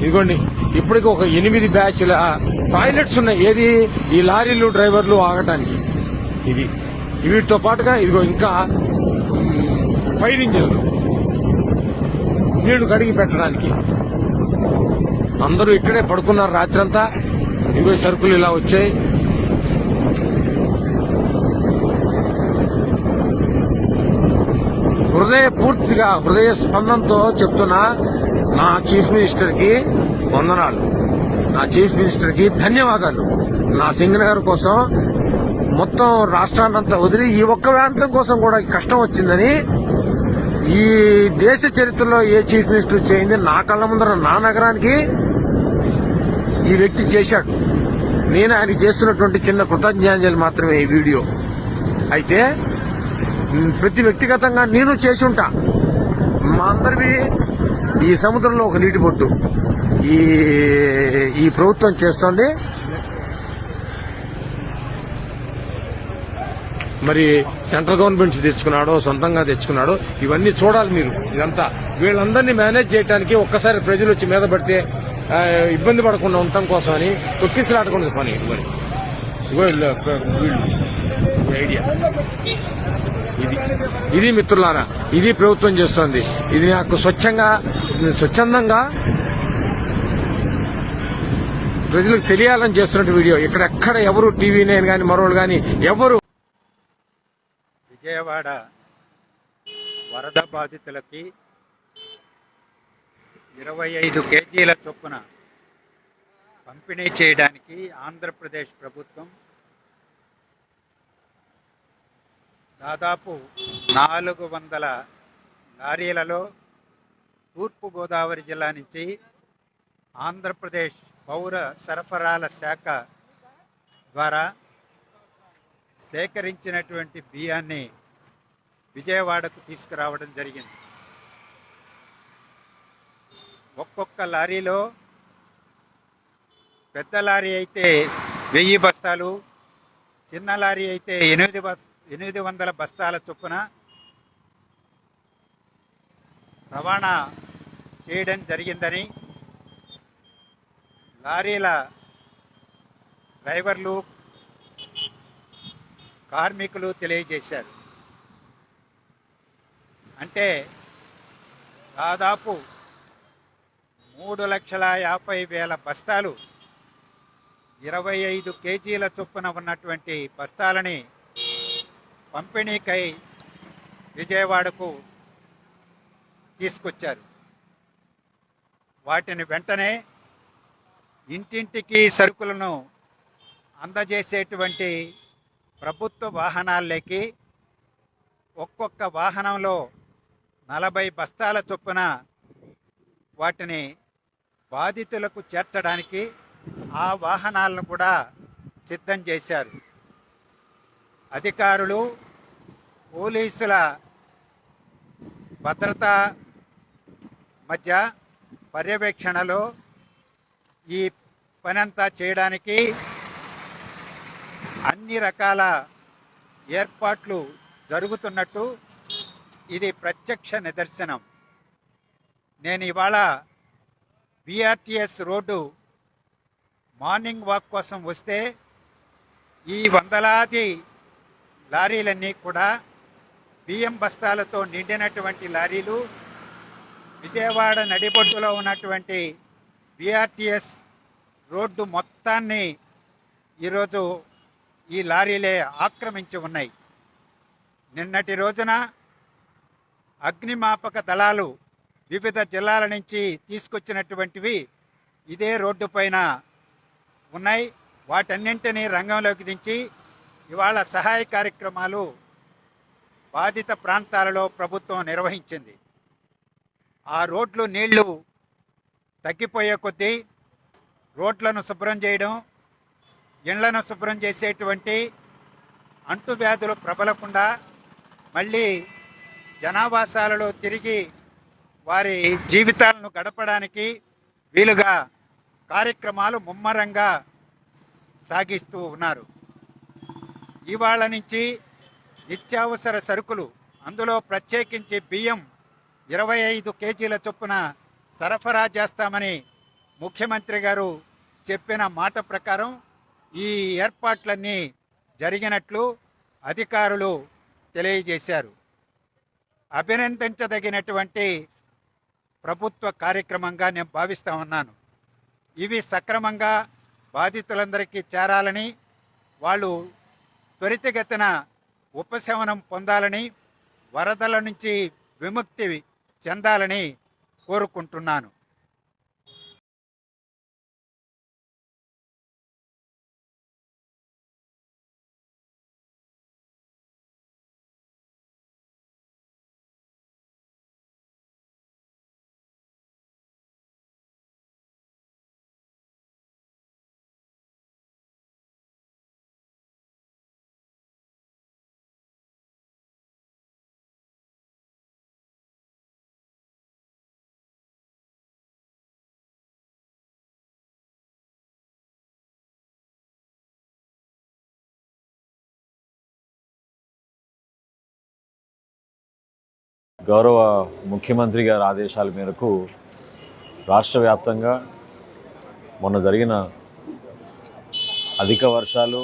ఇదిగోండి ఇప్పటికి ఒక ఎనిమిది బ్యాచ్ల టాయిలెట్స్ ఉన్నాయి. ఏది? ఈ లారీలు డ్రైవర్లు ఆగటానికి. ఇది వీటితో పాటుగా ఇదిగో ఇంకా ఫైర్ ఇంజిన్లు. నీళ్ళు కడిగి పెట్టడానికి. అందరూ ఇక్కడే పడుకున్నారు రాత్రంతా. ఇదిగో సరుకులు ఇలా వచ్చాయి. హృదయ పూర్తిగా హృదయ స్పందనతో చెప్తున్నా నా చీఫ్ మినిస్టర్కి వందనాలు. నా చీఫ్ మినిస్టర్కి ధన్యవాదాలు. నా సింగన్ గారి కోసం మొత్తం రాష్ట్రాన్నంతా వదిలి ఈ ఒక్క ప్రాంతం కోసం కూడా కష్టం వచ్చిందని ఈ దేశ చరిత్రలో ఏ చీఫ్ మినిస్టర్ చేయింది నా కళ్ళ ముందర నా నగరానికి ఈ వ్యక్తి చేశాడు. నేను ఆయన చేస్తున్నటువంటి చిన్న కృతజ్ఞాంజలి మాత్రమే ఈ వీడియో. అయితే ప్రతి వ్యక్తిగతంగా నేను చేసి ఉంటా. మా అందరివి ఈ సముద్రంలో ఒక నీటి బొట్టు. ఈ ఈ ప్రభుత్వం చేస్తోంది. మరి సెంట్రల్ గవర్నమెంట్ తెచ్చుకున్నాడో సొంతంగా తెచ్చుకున్నాడో ఇవన్నీ చూడాలి మీరు. ఇదంతా. వీళ్ళందరినీ మేనేజ్ చేయడానికి ఒక్కసారి ప్రజలు వచ్చి మీద పడితే ఇబ్బంది పడకుండా ఉండటం కోసం అని తొక్కిసలాడకుండా పని మరి. వీళ్ళు- ఐడియా. ఇది ఇది మిత్రులారా ఇది ప్రభుత్వం చేస్తోంది. ఇది నాకు స్వచ్ఛంగా స్వచ్ఛందంగా ప్రజలకు తెలియాలని చేస్తున్నట్టు వీడియో. ఇక్కడ ఎక్కడ ఎవరు టీవీ నేను కానీ మరోళ్ళు కానీ ఎవరు విజయవాడ వరద బాధితులకి ఇరవై ఐదు కేజీల చొప్పున పంపిణీ చేయడానికి ఆంధ్రప్రదేశ్ ప్రభుత్వం దాదాపు నాలుగు వందల లారీలలో తూర్పుగోదావరి జిల్లా నుంచి ఆంధ్రప్రదేశ్ పౌర సరఫరాల శాఖ ద్వారా సేకరించినటువంటి బియ్యాన్ని విజయవాడకు తీసుకురావడం జరిగింది. ఒక్కొక్క లారీలో పెద్ద లారీ అయితే వెయ్యి బస్తాలు చిన్న లారీ అయితే ఎనిమిది బస్ ఎనిమిది వందల బస్తాల చొప్పున రవాణా చేయడం జరిగిందని లారీల డ్రైవర్లు కార్మికులు తెలియజేశారు. అంటే దాదాపు మూడు లక్షల యాభై వేల బస్తాలు ఇరవై ఐదు కేజీల చొప్పున ఉన్నటువంటి బస్తాలని పంపిణీకై విజయవాడకు తీసుకొచ్చారు. వాటిని వెంటనే ఇంటింటికి సరుకులను అందజేసేటువంటి ప్రభుత్వ వాహనాల్లోకి ఒక్కొక్క వాహనంలో నలభై బస్తాల చొప్పున వాటిని బాధితులకు చేర్చడానికి ఆ వాహనాలను కూడా సిద్ధం చేశారు. అధికారులు పోలీసుల భద్రత మధ్య పర్యవేక్షణలో ఈ పనంతా చేయడానికి అన్ని రకాల ఏర్పాట్లు జరుగుతున్నట్టు ఇది ప్రత్యక్ష నిదర్శనం. నేను ఇవాళ బీఆర్టీఎస్ రోడ్డు మార్నింగ్ వాక్ కోసం వస్తే ఈ వందలాది లారీలన్నీ కూడా బియ్యం బస్తాలతో నిండినటువంటి లారీలు విజయవాడ నడిబొడ్డులో ఉన్నటువంటి బిఆర్టీఎస్ రోడ్డు మొత్తాన్ని ఈరోజు ఈ లారీలే ఆక్రమించి ఉన్నాయి. నిన్నటి రోజున అగ్నిమాపక దళాలు వివిధ జిల్లాల నుంచి తీసుకొచ్చినటువంటివి ఇదే రోడ్డుపైన ఉన్నాయి. వాటన్నింటినీ రంగంలోకి దించి ఇవాళ సహాయ కార్యక్రమాలు బాధిత ప్రాంతాలలో ప్రభుత్వం నిర్వహించింది. ఆ రోడ్లు నీళ్ళు తగ్గిపోయే కొద్దీ రోడ్లను శుభ్రం చేయడం ఇళ్ళను శుభ్రం చేసేటువంటి అంటువ్యాధులు ప్రబలకుండా మళ్ళీ జనావాసాలలో తిరిగి వారి జీవితాలను గడపడానికి వీలుగా కార్యక్రమాలు ముమ్మరంగా సాగిస్తూ ఉన్నారు. ఇవాళ నుంచి నిత్యావసర సరుకులు అందులో ప్రత్యేకించి బియ్యం ఇరవై ఐదు కేజీల చొప్పున సరఫరా చేస్తామని ముఖ్యమంత్రి గారు చెప్పిన మాట ప్రకారం ఈ ఏర్పాట్లన్నీ జరిగినట్లు అధికారులు తెలియజేశారు. అభినందించదగినటువంటి ప్రభుత్వ కార్యక్రమంగా నేను భావిస్తా ఉన్నాను. ఇవి సక్రమంగా బాధితులందరికీ చేరాలని వాళ్ళు త్వరితగతిన ఉపశమనం పొందాలని వరదల నుంచి విముక్తి చెందాలని కోరుకుంటున్నాను. గౌరవ ముఖ్యమంత్రి గారి ఆదేశాల మేరకు రాష్ట్ర వ్యాప్తంగా మొన్న జరిగిన అధిక వర్షాలు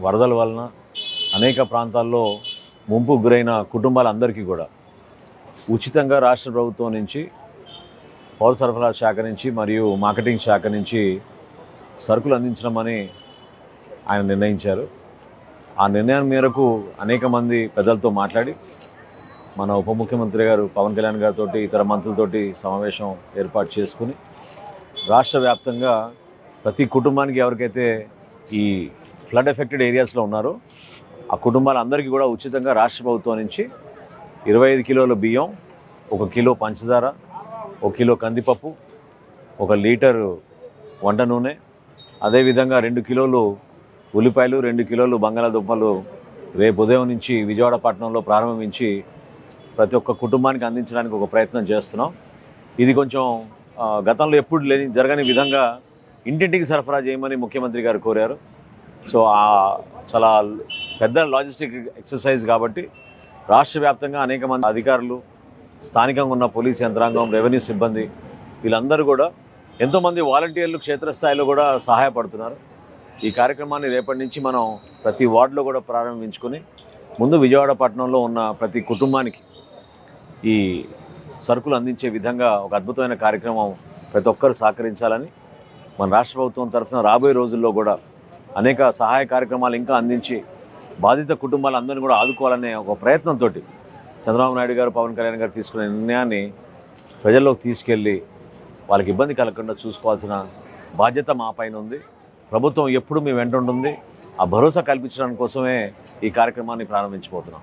వరదల వలన అనేక ప్రాంతాల్లో ముంపు గురైన కుటుంబాలందరికీ కూడా ఉచితంగా రాష్ట్ర ప్రభుత్వం నుంచి పౌర సరఫరా శాఖ నుంచి మరియు మార్కెటింగ్ శాఖ నుంచి సరుకులు అందించడమని ఆయన నిర్ణయించారు. ఆ నిర్ణయం మేరకు అనేక మంది పెద్దలతో మాట్లాడి మన ఉప ముఖ్యమంత్రి గారు పవన్ కళ్యాణ్ గారితో ఇతర మంత్రులతోటి సమావేశం ఏర్పాటు చేసుకుని రాష్ట్ర వ్యాప్తంగా ప్రతి కుటుంబానికి ఎవరికైతే ఈ ఫ్లడ్ ఎఫెక్టెడ్ ఏరియాస్లో ఉన్నారో ఆ కుటుంబాలందరికీ కూడా ఉచితంగా రాష్ట్ర ప్రభుత్వం నుంచి ఇరవై ఐదు కిలోల బియ్యం ఒక కిలో పంచదార ఒక కిలో కందిపప్పు ఒక లీటరు వంట నూనె అదేవిధంగా రెండు కిలోలు ఉల్లిపాయలు రెండు కిలోలు బంగాళాదుంపలు రేపు ఉదయం నుంచి విజయవాడ పట్టణంలో ప్రారంభించి ప్రతి ఒక్క కుటుంబానికి అందించడానికి ఒక ప్రయత్నం చేస్తున్నాం. ఇది కొంచెం గతంలో ఎప్పుడు లేని జరగని విధంగా ఇంటింటికి సరఫరా చేయమని ముఖ్యమంత్రి గారు కోరారు. సో ఆ చాలా పెద్ద లాజిస్టిక్ ఎక్సర్సైజ్ కాబట్టి రాష్ట్ర వ్యాప్తంగా అనేక మంది అధికారులు స్థానికంగా ఉన్న పోలీస్ యంత్రాంగం రెవెన్యూ సిబ్బంది వీళ్ళందరూ కూడా ఎంతోమంది వాలంటీర్లు క్షేత్రస్థాయిలో కూడా సహాయపడుతున్నారు. ఈ కార్యక్రమాన్ని రేపటి నుంచి మనం ప్రతి వార్డులో కూడా ప్రారంభించుకొని ముందు విజయవాడ పట్టణంలో ఉన్న ప్రతి కుటుంబానికి ఈ సరుకులు అందించే విధంగా ఒక అద్భుతమైన కార్యక్రమం ప్రతి ఒక్కరు సహకరించాలని మన రాష్ట్ర ప్రభుత్వం తరఫున రాబోయే రోజుల్లో కూడా అనేక సహాయ కార్యక్రమాలు ఇంకా అందించి బాధిత కుటుంబాలందరినీ కూడా ఆదుకోవాలనే ఒక ప్రయత్నంతో చంద్రబాబు నాయుడు గారు పవన్ కళ్యాణ్ గారు తీసుకునే నిర్ణయాన్ని ప్రజల్లోకి తీసుకెళ్ళి వాళ్ళకి ఇబ్బంది కలగకుండా చూసుకోవాల్సిన బాధ్యత మా పైన ఉంది. ప్రభుత్వం ఎప్పుడు మీ వెంట ఉంటుంది. ఆ భరోసా కల్పించడానికి కోసమే ఈ కార్యక్రమాన్ని ప్రారంభించబోతున్నాం.